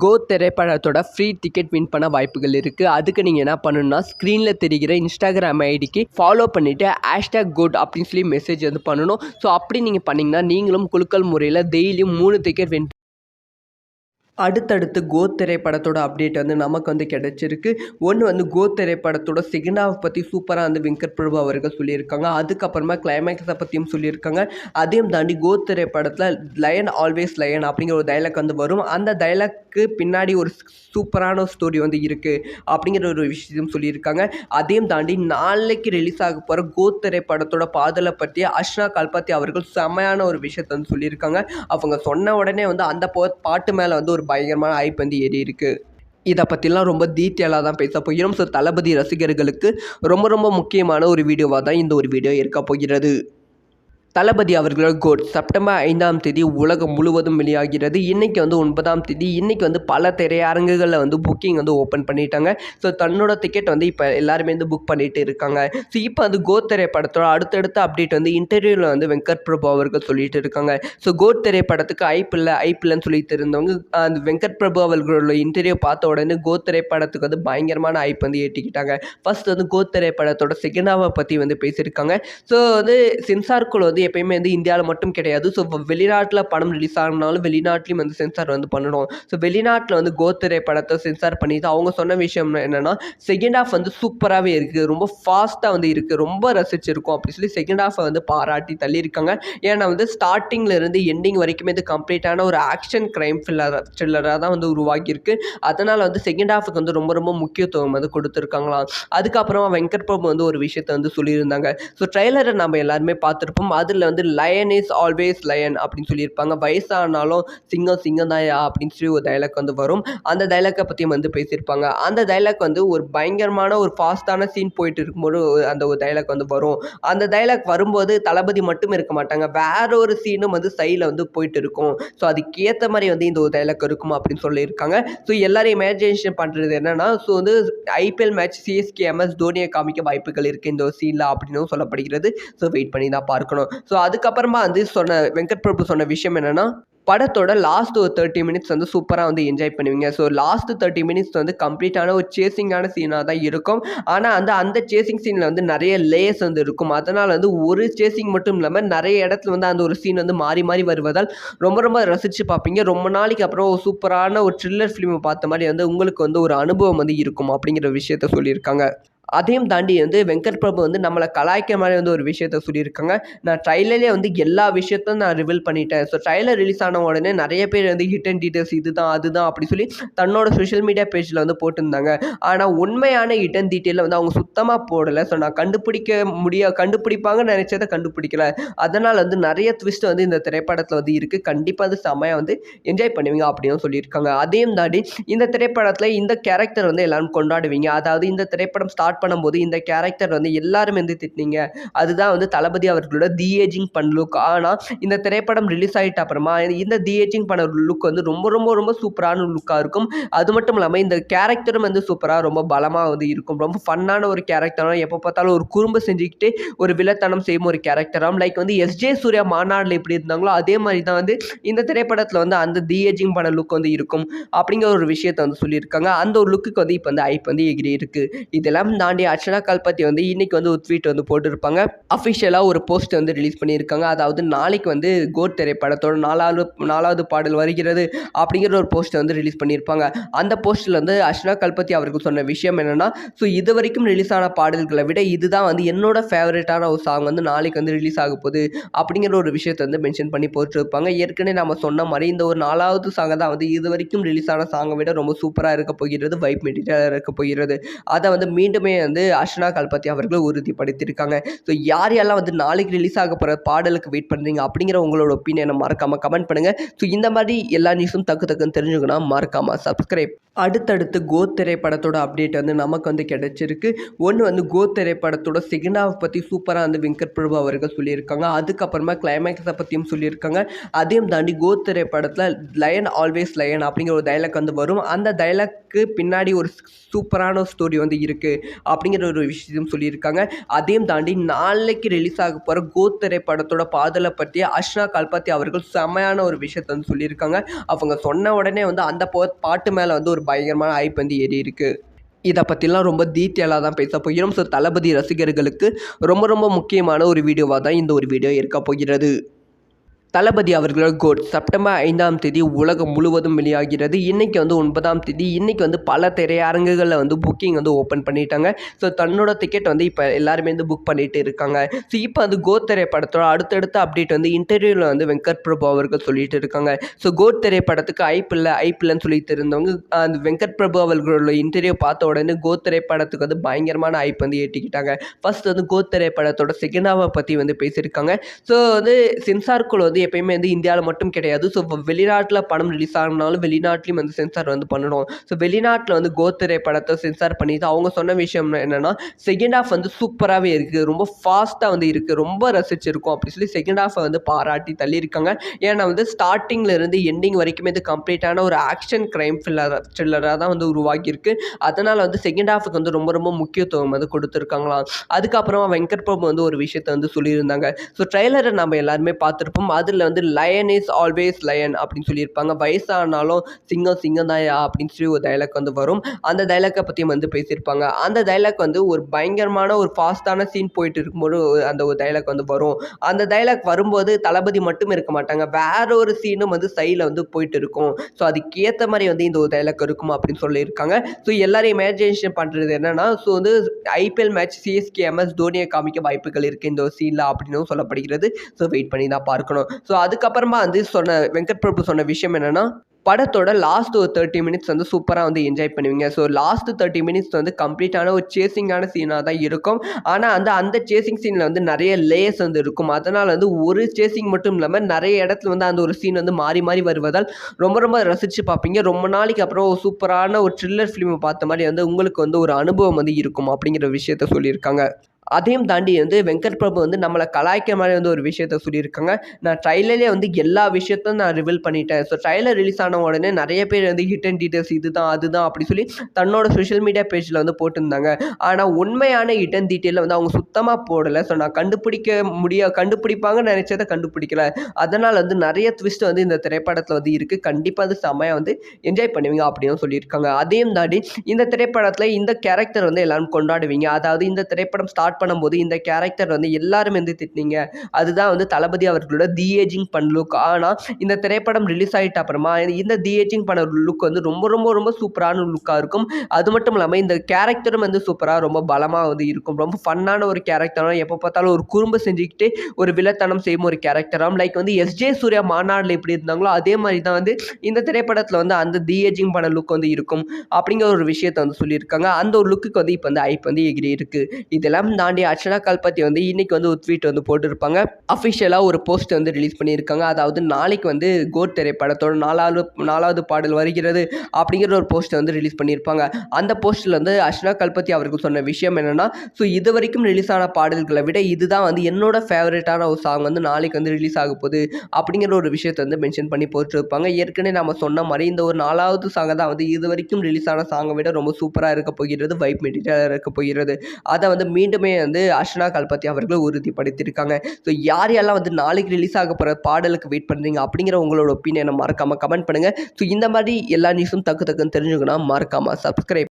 கோ திரைப்படத்தோட free ticket win பண்ண வாய்ப்புகள் இருக்குது அதுக்கு நீங்கள் என்ன பண்ணணும்னா ஸ்க்ரீனில் தெரிகிற இன்ஸ்டாகிராம் ஐடிக்கு ஃபாலோ பண்ணிவிட்டு ஹேஷ்டாக் குட் அப்படின்னு சொல்லி மெசேஜ் வந்து பண்ணணும். ஸோ அப்படி நீங்கள் பண்ணிங்கன்னா நீங்களும் குலுக்கல் முறையில் டெய்லியும் மூணு டிக்கெட் வின் அடுத்தடுத்து கோ திரைப்படத்தோட அப்டேட் வந்து நமக்கு வந்து கிடைச்சிருக்கு. ஒன்று வந்து கோ திரைப்படத்தோட செகண்ட் ஹாஃப் பற்றி சூப்பராக வந்து வெங்கட் பிரபு அவர்கள் சொல்லியிருக்காங்க. அதுக்கப்புறமா கிளைமேக்ஸை பற்றியும் சொல்லியிருக்காங்க. அதையும் தாண்டி கோ திரைப்படத்தில் லயன் ஆல்வேஸ் லயன் அப்படிங்கிற ஒரு டைலாக் வந்து வரும். அந்த டைலாக் டைலாக்கு பின்னாடி ஒரு சூப்பரான ஸ்டோரி வந்து இருக்குது அப்படிங்கிற ஒரு விஷயம் சொல்லியிருக்காங்க. அதையும் தாண்டி நாளைக்கு ரிலீஸ் ஆக போகிற கோ திரைப்படத்தோட பாதலை பற்றி அஷ்னா கல்பாத்தி அவர்கள் செம்மையான ஒரு விஷயத்தை வந்து சொல்லியிருக்காங்க. அவங்க சொன்ன உடனே வந்து அந்த போ பாட்டு மேலே வந்து ஒரு பயங்கரமான ஐப் வந்து ஏறி இருக்குது இதை பற்றிலாம் ரொம்ப டீட்டெயிலாக தான் பேச போகிறோம். ஸோ தளபதி ரசிகர்களுக்கு ரொம்ப ரொம்ப முக்கியமான ஒரு வீடியோவாக தான் இந்த ஒரு வீடியோ இருக்க போகிறது. தளபதி அவர்களோட கோட். செப்டம்பர் ஐந்தாம் தேதி உலகம் முழுவதும் வெளியாகிறது. இன்றைக்கி வந்து ஒன்பதாம் தேதி. இன்றைக்கி வந்து பல திரையரங்குகளில் வந்து புக்கிங் வந்து ஓப்பன் பண்ணிட்டாங்க. ஸோ தன்னோட டிக்கெட் வந்து இப்போ எல்லாருமே வந்து புக் பண்ணிட்டு இருக்காங்க. ஸோ இப்போ வந்து கோட் திரைப்படத்தோட அடுத்தடுத்த அப்டேட் வந்து இன்டர்வியூவில் வந்து வெங்கட் பிரபு அவர்கள் சொல்லிட்டு இருக்காங்க. ஸோ கோட் திரைப்படத்துக்கு ஐப் இல்லை ஐப் இல்லைன்னு சொல்லிட்டு இருந்தவங்க அந்த வெங்கட் பிரபு அவர்களோட இன்டர்வியூ பார்த்த உடனே கோத் திரைப்படத்துக்கு வந்து பயங்கரமான ஐப் வந்து ஏற்றிக்கிட்டாங்க ஃபர்ஸ்ட் வந்து கோத் திரைப்படத்தோட செகண்ட் ஹாவை பற்றி வந்து பேசியிருக்காங்க. ஸோ வந்து சென்சார்குள் வந்து எப்பயுமே வந்து இந்தியாவில் மட்டும் கிடையாது. ஸோ வெளிநாட்டில் படம் ரிலீஸ் ஆகணும்னாலும் வெளிநாட்டிலையும் வந்து சென்சார் வந்து பண்ணணும் ஸோ வெளிநாட்டில் வந்து கோத்திரை படத்தை சென்சார் பண்ணிட்டு அவங்க சொன்ன விஷயம் என்னென்னா செகண்ட் ஹாஃப் வந்து சூப்பராகவே இருக்குது ரொம்ப ஃபாஸ்ட்டாக வந்து இருக்குது ரொம்ப ரசிச்சிருக்கும் அப்படின்னு சொல்லி செகண்ட் ஹாஃபை வந்து பாராட்டி தள்ளியிருக்காங்க. ஏன்னா வந்து ஸ்டார்டிங்கில் இருந்து எண்டிங் வரைக்குமே இது கம்ப்ளீட்டான ஒரு ஆக்ஷன் க்ரைம் ஃபில்லர் த்ரில்லராக தான் வந்து உருவாக்கியிருக்கு. அதனால் வந்து செகண்ட் ஹாஃபுக்கு வந்து ரொம்ப ரொம்ப முக்கியத்துவம் வந்து கொடுத்துருக்காங்களாம். அதுக்கப்புறமா வெங்கட் பிரபு வந்து ஒரு விஷயத்தை வந்து சொல்லியிருந்தாங்க. ஸோ ட்ரெய்லரை நம்ம எல்லாருமே பார்த்துருப்போம். அது அதில் வந்து லயன் இஸ் ஆல்வேஸ் லயன் அப்படின்னு சொல்லியிருப்பாங்க. வயசானாலும் சிங்கம் சிங்கம் தாயா அப்படின்னு சொல்லி ஒரு டைலாக் வந்து வரும். அந்த டைலாக்கை பற்றியும் வந்து பேசியிருப்பாங்க. அந்த டைலாக் வந்து ஒரு பயங்கரமான ஒரு ஃபாஸ்ட்டான சீன் போயிட்டு இருக்கும்போது அந்த ஒரு டைலாக் வந்து வரும். அந்த டைலாக் வரும்போது தளபதி மட்டும் இருக்க மாட்டாங்க. வேற ஒரு சீனும் வந்து சைடில் வந்து போயிட்டு இருக்கும். ஸோ அதுக்கேற்ற மாதிரி வந்து இந்த ஒரு டைலாக் இருக்கும் அப்படின்னு சொல்லியிருக்காங்க. ஸோ எல்லாரும் இமேஜினேஷன் பண்ணுறது என்னன்னா ஸோ வந்து ஐபிஎல் மேட்ச் சிஎஸ்கே எம்எஸ் தோனியை காமிக்க வாய்ப்புகள் இருக்குது இந்த ஒரு சீனில் அப்படின்னு சொல்லப்படுகிறது. ஸோ வெயிட் பண்ணி தான் பார்க்கணும். ஸோ அதுக்கப்புறமா வந்து சொன்ன வெங்கட் பிரபு சொன்ன விஷயம் என்னென்னா படத்தோட லாஸ்ட் ஒரு தேர்ட்டி மினிட்ஸ் வந்து சூப்பராக வந்து என்ஜாய் பண்ணுவீங்க. ஸோ லாஸ்ட் தேர்ட்டி மினிட்ஸ் வந்து கம்ப்ளீட்டான ஒரு சேசிங்கான சீனாக தான் இருக்கும். ஆனால் அந்த அந்த சேசிங் சீனில் வந்து நிறைய லேயர்ஸ் வந்து இருக்கும். அதனால் வந்து ஒரு சேசிங் மட்டும் இல்லாமல் நிறைய இடத்துல வந்து அந்த ஒரு சீன் வந்து மாறி மாறி வருவதால் ரொம்ப ரொம்ப ரசித்து பார்ப்பீங்க. ரொம்ப நாளைக்கு அப்புறம் ஒரு சூப்பரான ஒரு த்ரில்லர் ஃபிலிமை பார்த்த மாதிரி வந்து உங்களுக்கு வந்து ஒரு அனுபவம் வந்து இருக்கும் அப்படிங்கிற விஷயத்த சொல்லியிருக்காங்க. அதையும் தாண்டி வந்து வெங்கட் பிரபு வந்து நம்மளை கலாய்க்க மாதிரி வந்து ஒரு விஷயத்த சொல்லியிருக்காங்க. நான் ட்ரைலர்லேயே வந்து எல்லா விஷயத்தையும் நான் ரிவீல் பண்ணிட்டேன். ஸோ ட்ரைலர் ரிலீஸ் ஆன உடனே நிறைய பேர் வந்து ஹிட் அண்ட் டீட்டெயில்ஸ் இதுதான் அதுதான் அப்படி சொல்லி தன்னோட சோஷியல் மீடியா பேஜில் வந்து போட்டிருந்தாங்க. ஆனால் உண்மையான ஹிட் அண்ட் டீட்டெயிலில் வந்து அவங்க சுத்தமாக போடலை. ஸோ நான் கண்டுபிடிக்க முடிய கண்டுபிடிப்பாங்கன்னு நினச்சதை கண்டுபிடிக்கல. அதனால் வந்து நிறைய ட்விஸ்ட் வந்து இந்த திரைப்படத்தில் வந்து இருக்குது கண்டிப்பாக வந்து செமையாக வந்து என்ஜாய் பண்ணுவீங்க அப்படின்னு சொல்லியிருக்காங்க. அதையும் தாண்டி இந்த திரைப்படத்தில் இந்த கேரக்டர் வந்து எல்லாரும் கொண்டாடுவீங்க. அதாவது இந்த திரைப்படம் ஸ்டார்ட் பண்ணும்போது இந்த கேரக்டர் வந்து எல்லாரும் வந்து திட்டினீங்க. அதுதான் வந்து தளபதி அவர்களோட தி ஏஜிங் பண்ண லுக் ஆனால் இந்த திரைப்படம் ரிலீஸ் ஆகிட்ட அப்புறமா இந்த தி ஏஜிங் பண்ண லுக் வந்து ரொம்ப ரொம்ப ரொம்ப சூப்பரான லுக்காக இருக்கும். அது மட்டும் இல்லாமல் இந்த கேரக்டரும் வந்து சூப்பராக ரொம்ப பலமாக வந்து இருக்கும். ரொம்ப ஃபன்னான ஒரு கேரக்டராக எப்போ பார்த்தாலும் ஒரு குறும்பு செஞ்சுக்கிட்டு ஒரு வில்லத்தனம் செய்யும் ஒரு கேரக்டராகும் லைக் வந்து எஸ்ஜே சூர்யா மாநாடில் எப்படி இருந்தாங்களோ அதே மாதிரி தான் வந்து இந்த திரைப்படத்தில் வந்து அந்த தி ஏஜிங் பண்ண லுக் வந்து இருக்கும். அப்படிங்கிற ஒரு விஷயத்தை வந்து சொல்லியிருக்காங்க. அந்த ஒரு லுக்குக்கு வந்து இப்போ வந்து ஐப் வந்து எகிரி இருக்குது இதெல்லாம் தாண்டி அர்ச்சனா கல்பத்தி வந்து இன்றைக்கி வந்து ஒரு ட்வீட் வந்து போட்டிருப்பாங்க. அஃபிஷியலாக ஒரு போஸ்ட் வந்து ரிலீஸ் பண்ணியிருக்காங்க. அதாவது நாளைக்கு வந்து கோட் திரைப்படத்தோட நாலாவது நாலாவது பாடல் வருகிறது அப்படிங்கிற ஒரு போஸ்ட் வந்து ரிலீஸ் பண்ணியிருப்பாங்க. அந்த போஸ்ட்டில் வந்து அர்ச்சனா கல்பத்தி அவர்கள் சொன்ன விஷயம் என்னென்னா ஸோ இது வரைக்கும் ரிலீஸ் ஆன பாடல்களை விட இதுதான் வந்து என்னோட ஃபேவரட்டான ஒரு சாங் வந்து நாளைக்கு வந்து ரிலீஸ் ஆக போகுது அப்படிங்கிற ஒரு விஷயத்தை வந்து மென்ஷன் பண்ணி போட்டிருப்பாங்க. ஏற்கனவே நம்ம சொன்ன மாதிரி இந்த ஒரு நாலாவது சாங்கை தான் வந்து இது வரைக்கும் ரிலீஸ் ஆன சாங்கை விட ரொம்ப சூப்பராக இருக்க போகிறது வைப் மெட்டீரியலாக இருக்க போகிறது. அதை வந்து மீண்டும் வந்து அர்ஷனா கல்பத்தி அவர்கள் உறுதிப்படுத்தியிருக்காங்க ஸோ யார் யாரெல்லாம் வந்து நாளைக்கு ரிலீஸ் ஆக போகிற பாடலுக்கு வெயிட் பண்ணுறீங்க அப்படிங்கிற உங்களோட ஒப்பீனியனை மறக்காமல் கமெண்ட் பண்ணுங்கள் ஸோ இந்த மாதிரி எல்லா நியூஸும் தக்கு தக்குன்னு தெரிஞ்சுக்கணும் மறக்காமல் சப்ஸ்கிரைப் அடுத்தடுத்து கோ திரைப்படத்தோட அப்டேட் வந்து நமக்கு வந்து கிடைச்சிருக்கு. ஒன்று வந்து கோ திரைப்படத்தோட செகண்ட் ஹாஃப் பற்றி சூப்பராக வந்து வெங்கட் பிரபு அவர்கள் சொல்லியிருக்காங்க. அதுக்கப்புறமா கிளைமேக்ஸை பற்றியும் சொல்லியிருக்காங்க. அதையும் தாண்டி கோ திரைப்படத்தில் லயன் ஆல்வேஸ் லயன் அப்படிங்கிற ஒரு டைலாக் வந்து வரும். அந்த டைலாக்கு பின்னாடி ஒரு சூப்பரான ஸ்டோரி வந்து இருக்குது அப்படிங்கிற ஒரு விஷயத்தையும் சொல்லியிருக்காங்க. அதையும் தாண்டி நாளைக்கு ரிலீஸ் ஆக போகிற கோ திரைப்படத்தோட பாதலை பற்றி அஷ்னா கல்பாத்தி அவர்கள் செம்மையான ஒரு விஷயத்தை வந்து சொல்லியிருக்காங்க. அவங்க சொன்ன உடனே வந்து அந்த போ பாட்டு மேலே வந்து ஒரு பயங்கரமான ஐப் வந்து ஏறி இருக்குது இதை பற்றிலாம் ரொம்ப டீட்டெயிலாக தான் பேச போகிறோம். ஸோ தளபதி ரசிகர்களுக்கு ரொம்ப ரொம்ப முக்கியமான ஒரு வீடியோவாக தான் இந்த ஒரு வீடியோ இருக்க போகிறது. தளபதி அவர்களோட கோட். செப்டம்பர் ஐந்தாம் தேதி உலகம் முழுவதும் வெளியாகிறது. இன்றைக்கி வந்து ஒன்பதாம் தேதி. இன்றைக்கி வந்து பல திரையரங்குகளில் வந்து புக்கிங் வந்து ஓப்பன் பண்ணிட்டாங்க. ஸோ தன்னோட டிக்கெட் வந்து இப்போ எல்லாருமே வந்து புக் பண்ணிட்டு இருக்காங்க. ஸோ இப்போ வந்து கோட் திரைப்படத்தோட அடுத்தடுத்த அப்டேட் வந்து இன்டர்வியூவில் வந்து வெங்கட் பிரபு அவர்கள் சொல்லிட்டு இருக்காங்க. ஸோ கோட் திரைப்படத்துக்கு ஐப் இல்லை சொல்லிட்டு இருந்தவங்க அந்த வெங்கட் பிரபு அவர்களோட இன்டர்வியூ பார்த்த உடனே கோத் திரைப்படத்துக்கு வந்து பயங்கரமான ஐப் வந்து ஏற்றிக்கிட்டாங்க ஃபர்ஸ்ட் வந்து கோத் திரைப்படத்தோட செகண்ட் ஹாவை பற்றி வந்து பேசியிருக்காங்க. ஸோ வந்து சென்சார்குள் வந்து எப்பயுமே வந்து இந்தியாவில் மட்டும் கிடையாது. ஸோ வெளிநாட்டில் படம் ரிலீஸ் ஆகினாலும் வெளிநாட்டிலையும் வந்து சென்சார் வந்து பண்ணணும் ஸோ வெளிநாட்டில் வந்து கோத் படத்தை சென்சார் பண்ணிட்டு அவங்க சொன்ன விஷயம் என்னென்னா செகண்ட் ஹாஃப் வந்து சூப்பராகவே இருக்குது ரொம்ப ஃபாஸ்ட்டாக வந்து இருக்குது ரொம்ப ரசிச்சிருக்கும் அப்படி சொல்லி செகண்ட் ஹாஃபை வந்து பாராட்டி தள்ளியிருக்காங்க. ஏன்னா வந்து ஸ்டார்டிங்கில் இருந்து எண்டிங் வரைக்குமே இது கம்ப்ளீட்டான ஒரு ஆக்ஷன் க்ரைம் ஃபில்லர் த்ரில்லராக தான் வந்து உருவாகியிருக்கு. அதனால் வந்து செகண்ட் ஹாஃபுக்கு வந்து ரொம்ப ரொம்ப முக்கியத்துவம் வந்து கொடுத்துருக்காங்களாம். அதுக்கப்புறமா வெங்கட் பிரபு வந்து ஒரு விஷயத்தை வந்து சொல்லியிருந்தாங்க. ஸோ ட்ரெய்லரை நம்ம எல்லாருமே பார்த்துருப்போம். அது அதில் வந்து லயன் இஸ் ஆல்வேஸ் லயன் அப்படின்னு சொல்லியிருப்பாங்க. வயசானாலும் சிங்கம் சிங்கம் தான் அப்படின்னு சொல்லி ஒரு டைலாக் வந்து வரும். அந்த டைலாக்கை பற்றியும் வந்து பேசியிருப்பாங்க. அந்த டைலாக் வந்து ஒரு பயங்கரமான ஒரு ஃபாஸ்ட்டான சீன் போயிட்டு இருக்கும்போது அந்த ஒரு டைலாக் வந்து வரும். அந்த டைலாக் வரும்போது தளபதி மட்டும் இருக்க மாட்டாங்க. வேற ஒரு சீனும் வந்து சைடில் வந்து போயிட்டு இருக்கும். ஸோ அதுக்கேற்ற மாதிரி வந்து இந்த ஒரு டைலாக் இருக்கும் அப்படின்னு சொல்லியிருக்காங்க. ஸோ எல்லாரையும் இமேஜினேஷன் பண்ணுறது என்னன்னா ஸோ வந்து ஐபிஎல் மேட்ச் சிஎஸ்கே எம்எஸ் தோனியை காமிக்க வாய்ப்புகள் இருக்குது இந்த ஒரு சீனில் அப்படின்னு சொல்லப்படுகிறது. ஸோ வெயிட் பண்ணி தான் பார்க்கணும். ஸோ அதுக்கப்புறமா வந்து சொன்ன வெங்கட் பிரபு சொன்ன விஷயம் என்னென்னா படத்தோட லாஸ்ட் ஒரு தேர்ட்டி மினிட்ஸ் வந்து சூப்பராக வந்து என்ஜாய் பண்ணுவீங்க. ஸோ லாஸ்ட் தேர்ட்டி மினிட்ஸ் வந்து கம்ப்ளீட்டான ஒரு சேசிங்கான சீனாக தான் இருக்கும். ஆனால் வந்து அந்த சேசிங் சீனில் வந்து நிறைய லேயர்ஸ் வந்து இருக்கும். அதனால் வந்து ஒரு சேசிங் மட்டும் இல்லாமல் நிறைய இடத்துல வந்து அந்த ஒரு சீன் வந்து மாறி மாறி வருவதால் ரொம்ப ரொம்ப ரசித்து பார்ப்பீங்க. ரொம்ப நாளைக்கு அப்புறம் ஒரு சூப்பரான ஒரு த்ரில்லர் ஃபிலிமை பார்த்த மாதிரி வந்து உங்களுக்கு வந்து ஒரு அனுபவம் வந்து இருக்கும் அப்படிங்கிற விஷயத்த சொல்லியிருக்காங்க. அதையும் தாண்டி வந்து வெங்கட் பிரபு வந்து நம்மளை கலாய்க்க மாதிரி வந்து ஒரு விஷயத்த சொல்லியிருக்காங்க. நான் ட்ரைலர்லேயே வந்து எல்லா விஷயத்தையும் நான் ரிவீல் பண்ணிட்டேன். ஸோ ட்ரைலர் ரிலீஸ் ஆன உடனே நிறைய பேர் வந்து ஹிட் அண்ட் டீட்டெயில்ஸ் இதுதான் அதுதான் அப்படி சொல்லி தன்னோட சோஷியல் மீடியா பேஜில் வந்து போட்டிருந்தாங்க. ஆனால் உண்மையான ஹிட் அண்ட் டீட்டெயிலில் வந்து அவங்க சுத்தமாக போடலை. ஸோ நான் கண்டுபிடிக்க முடிய கண்டுபிடிப்பாங்கன்னு நினச்சதை கண்டுபிடிக்கல. அதனால் வந்து நிறைய ட்விஸ்ட் வந்து இந்த திரைப்படத்தில் வந்து இருக்குது கண்டிப்பாக வந்து செம்மையாக வந்து என்ஜாய் பண்ணுவீங்க அப்படின்னு சொல்லியிருக்காங்க. அதையும் தாண்டி இந்த திரைப்படத்தில் இந்த கேரக்டர் வந்து எல்லாரும் கொண்டாடுவீங்க. அதாவது இந்த திரைப்படம் ஸ்டார்ட் பண்ணும்போது இந்த கேரக்டர் வந்து எல்லாரும் வந்து திட்டினீங்க. அதுதான் வந்து தளபதி அவர்களோட தி ஏஜிங் பண்ண லுக் ஆனால் இந்த திரைப்படம் ரிலீஸ் ஆகிட்ட அப்புறமா இந்த தி ஏஜிங் பண்ண லுக் வந்து ரொம்ப ரொம்ப ரொம்ப சூப்பரான லுக்காக இருக்கும். அது மட்டும் இல்லாமல் இந்த கேரக்டரும் வந்து சூப்பராக ரொம்ப பலமாக வந்து இருக்கும். ரொம்ப ஃபன்னான ஒரு கேரக்டராக எப்போ பார்த்தாலும் ஒரு குறும்பு செஞ்சுக்கிட்டு ஒரு வில்லத்தனம் செய்யும் ஒரு கேரக்டராகும் லைக் வந்து எஸ்ஜே சூர்யா மாநாடில் எப்படி இருந்தாங்களோ அதே மாதிரி தான் வந்து இந்த திரைப்படத்தில் வந்து அந்த தி ஏஜிங் பண்ண லுக் வந்து இருக்கும். அப்படிங்கிற ஒரு விஷயத்தை வந்து சொல்லியிருக்காங்க. அந்த ஒரு லுக்குக்கு வந்து இப்போ வந்து ஐப் வந்து எகிரி இருக்குது இதெல்லாம் தாண்டி அர்ச்சனா கல்பத்தி வந்து இன்னைக்கு வந்து ஒரு ட்வீட் வந்து போட்டிருப்பாங்க. அஃபிஷியலாக ஒரு போஸ்ட் வந்து ரிலீஸ் பண்ணியிருக்காங்க. அதாவது நாளைக்கு வந்து கோட் திரைப்படத்தோட நாலாவது நாலாவது பாடல் வருகிறது அப்படிங்கிற ஒரு போஸ்ட்டை வந்து ரிலீஸ் பண்ணியிருப்பாங்க. அந்த போஸ்ட்டில் வந்து அர்ச்சனா கல்பத்தி அவர்கள் சொன்ன விஷயம் என்னென்னா ஸோ இது வரைக்கும் ரிலீஸ் ஆன பாடல்களை விட இதுதான் வந்து என்னோட ஃபேவரட்டான ஒரு சாங் வந்து நாளைக்கு வந்து ரிலீஸ் ஆக போகுது அப்படிங்கிற ஒரு விஷயத்தை வந்து மென்ஷன் பண்ணி போட்டிருப்பாங்க. ஏற்கனவே நம்ம சொன்ன மாதிரி இந்த ஒரு நாலாவது சாங்கை தான் வந்து இது வரைக்கும் ரிலீஸ் ஆன சாங்கை விட ரொம்ப சூப்பராக இருக்க போகிறது வைப் மெட்டீரியலாக இருக்க போகிறது. அதை வந்து மீண்டுமே வந்து அர்ஷனா கல்பத்தி அவர்கள் உறுதிப்படுத்தியிருக்காங்க ஸோ யார் யாரெல்லாம் வந்து நாளைக்கு ரிலீஸ் ஆக போகிற பாடலுக்கு வெயிட் பண்ணுறீங்க அப்படிங்கிற உங்களோட ஒப்பீனியனை மறக்காமல் கமெண்ட் பண்ணுங்கள் ஸோ இந்த மாதிரி எல்லா நியூஸும் தக்கு தக்குன்னு தெரிஞ்சுக்கணும் மறக்காமல் சப்ஸ்கிரைப்